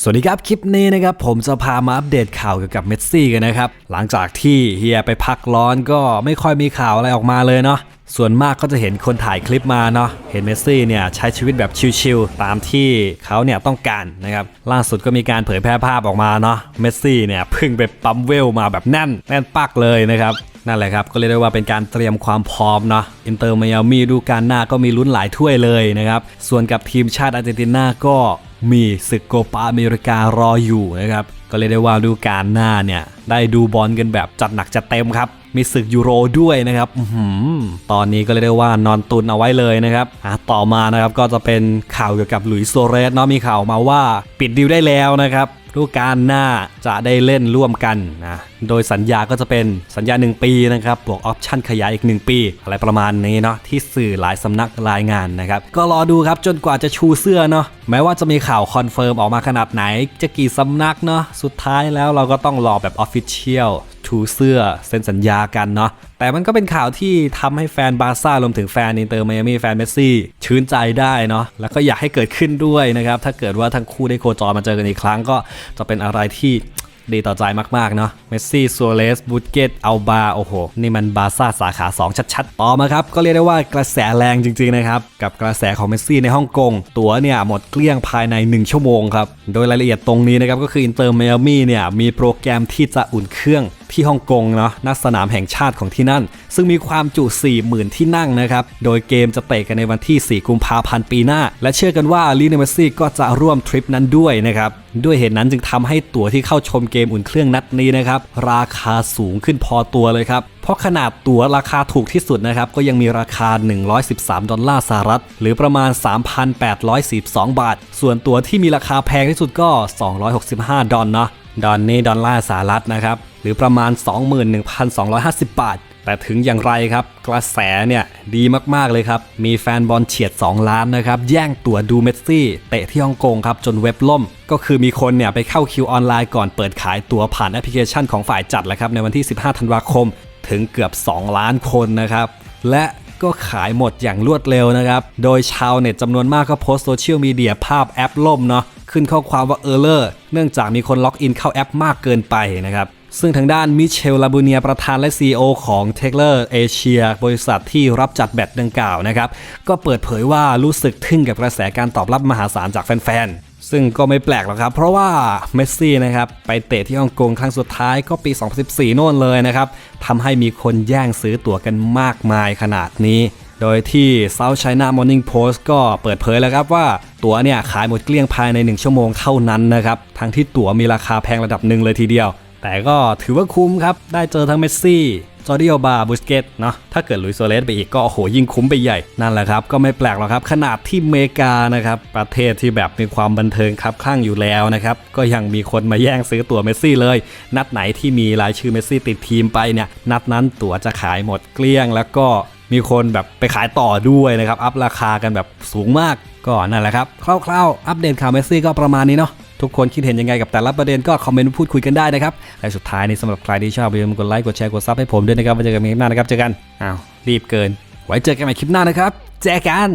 สวัสดีครับ คลิปนี้นะครับผมจะพามาอัปเดตข่าวเกี่ยวกับเมสซี่กันนะครับ หลังจากที่เฮียไปพักร้อนก็ไม่ค่อยมีข่าวอะไรออกมาเลยเนาะส่วนมากก็จะเห็นคนถ่ายคลิปมาเนาะเห็นเมสซี่เนี่ยใช้ชีวิตแบบชิลๆตามที่เขาเนี่ยต้องการนะครับล่าสุดก็มีการเผยแพร่ภาพออกมาเนาะเมสซี่เนี่ยเพิ่งไปปั๊มเวลมาแบบแน่นแน่นปักเลยนะครับ นั่นแหละครับ ก็เรียกได้ว่าเป็นการเตรียมความพร้อมเนาะอินเตอร์มายามีดูการหน้าก็มีลุ้นหลายถ้วยเลยนะครับ ส่วนกับทีมชาติอาร์เจนตินาก็มีศึกโกปาอเมริการออยู่นะครับ ก็เรียกได้ว่าดูการหน้าเนี่ย ได้ดูบอลกันแบบจัดหนักจัดเต็มครับ มีศึกยูโรด้วยนะครับตอนนี้ก็เรียกได้ว่านอนตุนเอาไว้เลยนะครับต่อมานะครับก็จะเป็นข่าวเกี่ยวกับหลุยส์โซเรสเนาะมีข่าวมาว่าปิดดีลได้แล้วนะครับฤดูกาลหน้าจะได้เล่นร่วมกันนะ โดยสัญญาก็จะเป็นสัญญา 1 ปีนะครับ บวกออปชั่นขยายอีก 1 ปี อะไรประมาณนี้เนาะที่สื่อหลายสำนักรายงานนะครับ ก็รอดูครับจนกว่าจะชูเสื้อเนาะแม้ว่าจะมีข่าวคอนเฟิร์มออกมาขนาดไหน จะกี่สำนักเนาะสุดท้ายแล้วเราก็ต้องรอแบบออฟฟิเชียล ชูเสื้อเซ็นสัญญากันเนาะแต่มันก็เป็นข่าวที่ทำให้แฟนบาร์ซ่ารวมถึงแฟนอินเตอร์ไมอามี่แฟนเมสซี่ชื่นใจได้เนาะแล้วก็อยากให้เกิดขึ้นด้วยนะครับถ้าเกิดว่าทั้งคู่ได้โคจรมาเจอกันอีกครั้งก็จะเป็นอะไรที่ดีต่อใจมาก ๆ เนาะ เมสซี่ซัวเรส บูตเกตอัลบา โอ้โห นี่มันบาร์ซ่าสาขา 2 ชัด ๆ ต่อมาครับ ก็เรียกได้ว่ากระแสแรงจริง ๆ นะครับ กับกระแสของเมสซี่ในฮ่องกง ตั๋วเนี่ยหมดเกลี้ยงภายใน 1 ชั่วโมงครับ โดยรายละเอียดตรงนี้นะครับ ก็คืออินเตอร์เมอามี่เนี่ย มีโปรแกรมที่จะอุ่นเครื่อง ที่ฮ่องกงเนาะณสนามแห่งชาติของที่นั่น ซึ่งมีความจุ 40,000 ที่นั่งนะครับ โดยเกมจะเตะกันในวันที่ 4 กุมภาพันธ์ปีหน้า และเชื่อกันว่าลีเนเมสซี่ก็จะร่วมทริปนั้นด้วยนะครับ ด้วยเหตุนั้นจึงทำให้ตั๋วที่เข้าชมเกมอุ่นเครื่องนัดนี้นะครับ ราคาสูงขึ้นพอตัวเลยครับ เพราะขนาดตั๋วราคาถูกที่สุดนะครับ ก็ยังมีราคา 113 ดอลลาร์สหรัฐ หรือประมาณ 3,842 บาท ส่วนตั๋วที่มีราคาแพงที่สุดก็ 265 ดอลเนาะ ดอลนี่ดอลลาร์สหรัฐนะครับ หรือประมาณ 21,250 บาท แต่ถึงอย่างไรครับ กระแสเนี่ยดีมากๆเลยครับ มีแฟนบอลเฉียด 2 ล้านนะครับ แย่งตั๋วดูเมสซี่ เตะที่ฮ่องกงครับ จนเว็บล่ม ก็คือมีคนเนี่ยไปเข้าคิวออนไลน์ก่อนเปิดขายตั๋วผ่านแอปพลิเคชันของฝ่ายจัดแหละครับในวันที่ 15 ธันวาคม ถึงเกือบ 2 ล้านคนนะครับ และก็ขายหมดอย่างรวดเร็วนะครับ โดยชาวเน็ตจำนวนมากก็โพสต์โซเชียลมีเดียภาพแอปล่มเนาะ ขึ้นข้อความว่าเออร์เลอร์เนื่องจากมีคนล็อกอินเข้าแอปมากเกินไปนะครับซึ่งทางด้านมิเชลลาบูเนียประธานและ CEO ของ t e เลอร์เอเชียบริษัทที่รับจัดแบตดังกล่าวนะครับ ก็เปิดเผยว่ารู้สึกทึ่งกับกระแสการตอบรับมหาศาลจากแฟนๆ ซึ่งก็ไม่แปลกหรอกครับ เพราะว่าเมสซี่นะครับ ไปเตะที่ฮ่องกงครั้งสุดท้ายก็ปี 2014 โน่นเลยนะครับทำให้มีคนแย่งซื้อตั๋วกันมากมายขนาดนี้ โดยที่ South China Morning Post ก็เปิดเผยแล้วครับว่าตั๋วเนี่ยขายหมดเกลี้ยงภายใน 1 ชั่วโมงเท่านั้นนะครับทั้งที่ตั๋วมีราคาแพงระดับหนึ่งเลยทีเดียว แต่ก็ถือว่าคุ้มครับ ได้เจอทั้งเมสซี่จอร์ดิโอบาบูสเกตเนาะถ้าเกิดลุยโซเลสไปอีกก็โอ้โหยิ่งคุ้มไปใหญ่ นั่นแหละครับ ก็ไม่แปลกหรอกครับ ขนาดที่เมกานะครับ ประเทศที่แบบมีความบันเทิงครับข้างอยู่แล้วนะครับ ก็ยังมีคนมาแย่งซื้อตั๋วเมสซี่เลย นัดไหนที่มีรายชื่อเมสซี่ติดทีมไปเนี่ยนัดนั้นตั๋วจะขายหมดเกลี้ยงแล้วก็ มีคนแบบไปขายต่อด้วยนะครับ อัพราคากันแบบสูงมากก็นั่นแหละครับคร่าวๆอัปเดตข่าวเมสซี่ก็ประมาณนี้เนาะทุกคนคิดเห็นยังไงกับแต่ละประเด็นก็คอมเมนต์พูดคุยกันได้นะครับและสุดท้ายนี้สำหรับใครที่ชอบอย่าลืมกดไลค์กดแชร์กดซับให้ผมด้วยนะครับไว้เจอกันคลิปหน้านะครับเจอกันอ้าวรีบเกิน ไว้เจอกันใหม่คลิปหน้านะครับเจอกัน